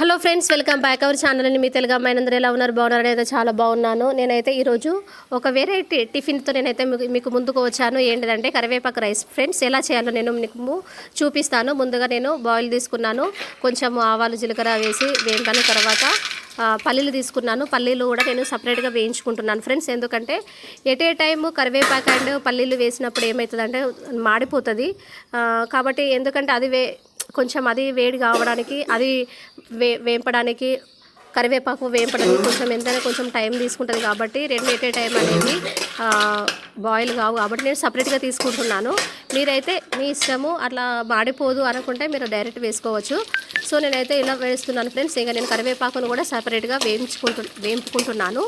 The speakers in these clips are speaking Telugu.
Hello friends welcome back. Our channel అని మీ తెలుగు అమ్మాయినందరూ ఎలా ఉన్నారు? బాగున్నారు? అయితే చాలా బాగున్నాను. నేనైతే ఈరోజు ఒక వెరైటీ టిఫిన్తో నేనైతే మీకు మీకు ముందుకు వచ్చాను. ఏంటిదంటే కరివేపాకు రైస్. ఫ్రెండ్స్ ఎలా చేయాలో నేను మీకు చూపిస్తాను. ముందుగా నేను బాయిల్ తీసుకున్నాను. కొంచెం ఆవాలు జీలకర్ర వేసి వేయించాను తర్వాత పల్లీలు తీసుకున్నాను. పల్లీలు కూడా నేను సపరేట్గా వేయించుకుంటున్నాను ఫ్రెండ్స్. ఎందుకంటే ఎట్ ఏ టైము కరివేపాకు అండ్ పల్లీలు వేసినప్పుడు ఏమవుతుందంటే మాడిపోతుంది. కాబట్టి ఎందుకంటే అది వే కొంచెం అది వేడి కావడానికి అది వే వేంపడానికి కరివేపాకు వేయపడానికి కొంచెం ఎంతైనా కొంచెం టైం తీసుకుంటుంది కాబట్టి రెండు ఎట్ ఏ టైం అనేది బాయిల్ కావు కాబట్టి నేను సపరేట్గా తీసుకుంటున్నాను. మీరైతే మీ ఇష్టము అట్లా మాడిపోదు అనుకుంటే మీరు డైరెక్ట్ వేసుకోవచ్చు. సో నేనైతే ఇలా వేస్తున్నాను ఫ్రెండ్స్. ఇంకా నేను కరివేపాకును కూడా సపరేట్గా వేయించుకుంటు వేయించుకుంటున్నాను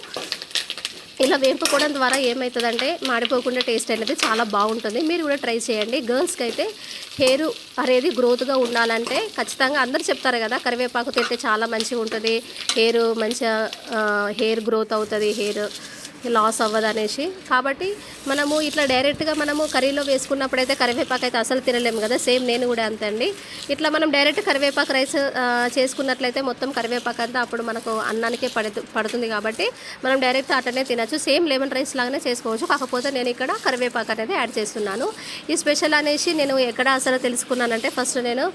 ఇలా వేపుకోవడం ద్వారా ఏమవుతుందంటే మాడిపోకుండా టేస్ట్ అనేది చాలా బాగుంటుంది. మీరు కూడా ట్రై చేయండి. గర్ల్స్కి అయితే హెయిర్ అనేది గ్రోత్గా ఉండాలంటే ఖచ్చితంగా అందరు చెప్తారు కదా కరివేపాకు తింటే చాలా మంచిగా ఉంటుంది హెయిర్ మంచిగా హెయిర్ గ్రోత్ అవుతుంది హెయిర్ లాస్ అవ్వదు అనేసి కాబట్టి మనము ఇట్లా డైరెక్ట్గా మనము కర్రీలో వేసుకున్నప్పుడైతే కరివేపాకు అయితే అసలు తినలేము కదా సేమ్ నేను కూడా అంతే అండి. ఇట్లా మనం డైరెక్ట్ కరివేపాకు రైస్ చేసుకున్నట్లయితే మొత్తం కరివేపాకు అంతా అప్పుడు మనకు అన్నానికే పడుతు పడుతుంది కాబట్టి మనం డైరెక్ట్ అట్లనే తినచ్చు. సేమ్ లెమన్ రైస్ లాగానే చేసుకోవచ్చు. కాకపోతే నేను ఇక్కడ కరివేపాకు అనేది యాడ్ చేస్తున్నాను. ఈ స్పెషల్ అనేసి నేను ఎక్కడ అసలు తెలుసుకున్నానంటే ఫస్ట్ నేను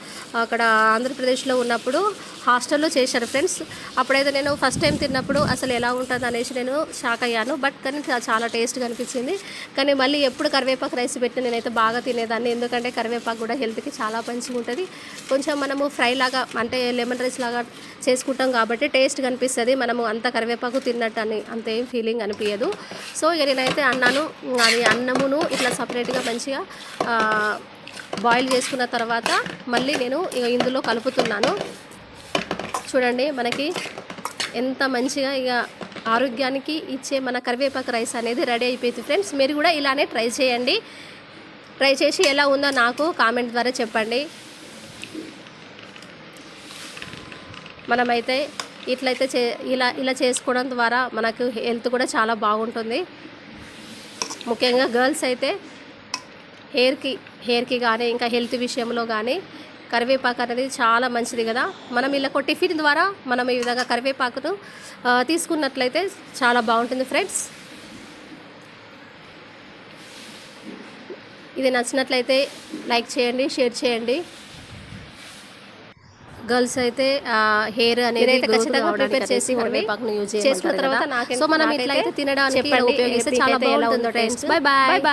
అక్కడ ఆంధ్రప్రదేశ్లో ఉన్నప్పుడు హాస్టల్లో చేశాను ఫ్రెండ్స్. అప్పుడైతే నేను ఫస్ట్ టైం తిన్నప్పుడు అసలు ఎలా ఉంటుంది అనేసి నేను షాక్ అయ్యాను. బట్ కానీ చాలా టేస్ట్గా అనిపించింది. కానీ మళ్ళీ ఎప్పుడు కరివేపాకు రైస్ పెట్టి నేనైతే బాగా తినేదాన్ని. ఎందుకంటే కరివేపాకు కూడా హెల్త్కి చాలా మంచిగా ఉంటుంది కొంచెం మనము ఫ్రై లాగా అంటే లెమన్ రైస్ లాగా చేసుకుంటాం కాబట్టి టేస్ట్ కనిపిస్తుంది మనము అంత కరివేపాకు తిన్నట్టు అని అంత ఏం ఫీలింగ్ అనిపించదు సో ఇక నేనైతే అన్నాను అది అన్నమును ఇట్లా సపరేట్గా మంచిగా బాయిల్ చేసుకున్న తర్వాత మళ్ళీ నేను ఇక ఇందులో కలుపుతున్నాను. చూడండి మనకి ఎంత మంచిగా ఇక ఆరోగ్యానికి ఇచ్చే మన కరివేపాకు రైస్ అనేది రెడీ అయిపోయింది ఫ్రెండ్స్. మీరు కూడా ఇలానే ట్రై చేయండి. ట్రై చేసి ఎలా ఉందో నాకు కామెంట్ ద్వారా చెప్పండి. మనమైతే ఇట్లయితే చే ఇలా ఇలా చేసుకోవడం ద్వారా మనకు హెల్త్ కూడా చాలా బాగుంటుంది. ముఖ్యంగా గర్ల్స్ అయితే హెయిర్కి హెయిర్కి కానీ ఇంకా హెల్త్ విషయంలో కానీ కరివేపాకు అనేది చాలా మంచిది కదా. మనం ఇలా టిఫిన్ ద్వారా మనం ఈ విధంగా కరివేపాకును తీసుకున్నట్లయితే చాలా బాగుంటుంది ఫ్రెండ్స్. ఇది నచ్చినట్లయితే లైక్ చేయండి షేర్ చేయండి. గర్ల్స్ అయితే హెయిర్ అనేది ఖచ్చితంగా ప్రిపేర్ చేసి చేసుకున్న తర్వాత సో మనం ఇట్లా అయితే తినడానికి ఉపయోగిస్తే చాలా బాగుంటుంది ఫ్రెండ్స్ బై బాయ్